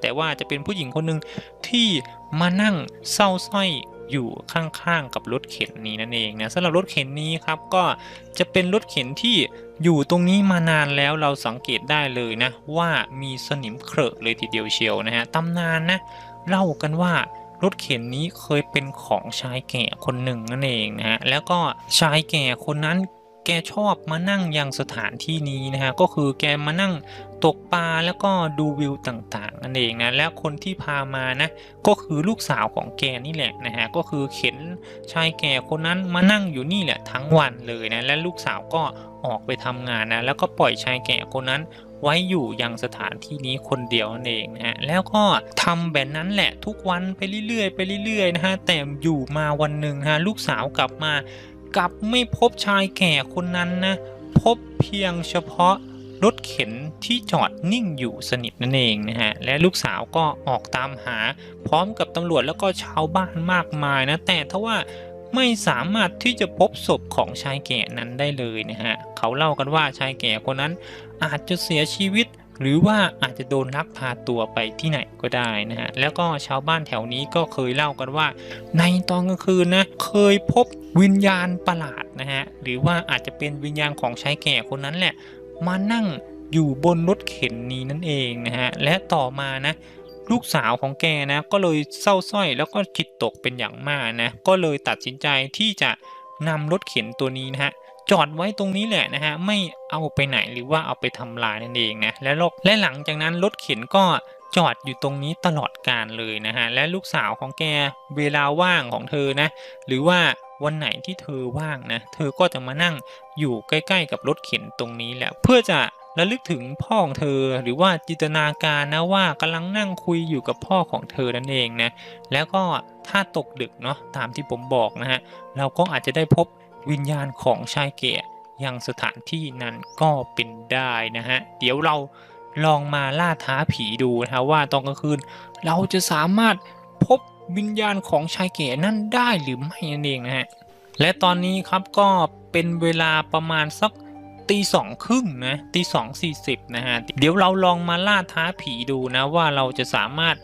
แต่ว่าจะเป็นผู้หญิงคนหนึ่งที่มานั่งเศร้าสร้อยอยู่ข้างๆกับรถเข็นนี้นั่นเองนะสำหรับรถเข็นนี้ครับก็จะเป็นรถเข็นที่อยู่ตรงนี้มานานแล้วเราสังเกตได้เลยนะ ว่ามีสนิมเครอะเลยทีเดียวเชียวนะฮะตำนานนะเล่ากันว่ารถเข็นนี้เคยเป็นของชายแก่คนหนึ่งนั่นเองนะฮะแล้วก็ชายแก่คนนั้นแกชอบมานั่งยังสถานที่นี้นะฮะก็คือแกมานั่ง ตกปลาแล้วก็ดูวิวต่างๆนั่นเองนะแล้วคนที่พามานะก็คือลูกสาวของแกนี่แหละนะฮะก็คือเข็นชายแก่คนนั้นมานั่งอยู่นี่แหละทั้งวันเลยนะและลูกสาวก็ออกไปทำงานนะแล้วก็ปล่อยชายแก่คนนั้นไว้อยู่ยังสถานที่นี้คนเดียวนั่นเองนะฮะแล้วก็ทำแบบนั้นแหละทุกวันไปเรื่อยๆไปเรื่อยๆนะฮะแต่อยู่มาวันหนึ่งฮะลูกสาวกลับมากลับไม่พบชายแก่คนนั้นนะพบเพียงเฉพาะ รถเข็นที่จอดนิ่งอยู่สนิทนั่นเองนะฮะ และลูกสาวก็ออกตามหา พร้อมกับตำรวจแล้วก็ชาวบ้านมากมายนะ แต่ทว่าไม่สามารถที่จะพบศพของชายแก่นั้นได้เลยนะฮะ เขาเล่ากันว่าชายแก่คนนั้นอาจจะเสียชีวิต หรือว่าอาจจะโดนลักพาตัวไปที่ไหนก็ได้นะฮะ แล้วก็ชาวบ้านแถวนี้ก็เคยเล่ากันว่า ในตอนกลางคืนนะเคยพบวิญญาณประหลาดนะฮะ หรือว่าอาจจะเป็นวิญญาณของชายแก่คนนั้นแหละ มานั่งอยู่บนรถเข็นนี้นั่นเองนะฮะ และต่อมานะ ลูกสาวของแกนะก็เลยเศร้าสร้อยแล้วก็จิตตกเป็นอย่างมากนะก็เลยตัดสินใจที่จะนำรถเข็นตัวนี้นะฮะจอดไว้ตรงนี้แหละนะฮะไม่เอาไปไหนหรือว่าเอาไปทำลายนั่นเองนะและลกและหลังจากนั้นรถเข็นก็จอดอยู่ตรงนี้ตลอดการเลยนะฮะและลูกสาวของแกเวลาว่างของเธอนะ หรือว่า วันไหนที่เธอว่างนะ เธอก็จะมานั่งอยู่ใกล้ๆ กับรถเข็นตรงนี้แหละเพื่อจะระลึกถึงพ่อของเธอหรือว่าจินตนาการนะว่ากำลังนั่งคุยอยู่กับพ่อของเธอนั่นเองนะแล้วก็ถ้าตกดึกเนาะตามที่ผมบอกนะฮะเราก็อาจจะได้พบวิญญาณของชายแก่ยังสถานที่นั้นก็เป็นได้นะฮะเดี๋ยวเราลองมาล่าท้าผีดูนะฮะว่าตอนกลางคืนเราจะสามารถพบ วิญญาณของชายแก่นั่นได้หรือไม่นั่นเองนะฮะและตอนนี้ครับก็เป็นเวลาประมาณสักตีสองครึ่งนะตีสองสี่สิบนะฮะเดี๋ยวเราลองมาล่าท้าผีดูนะว่าเราจะสามารถ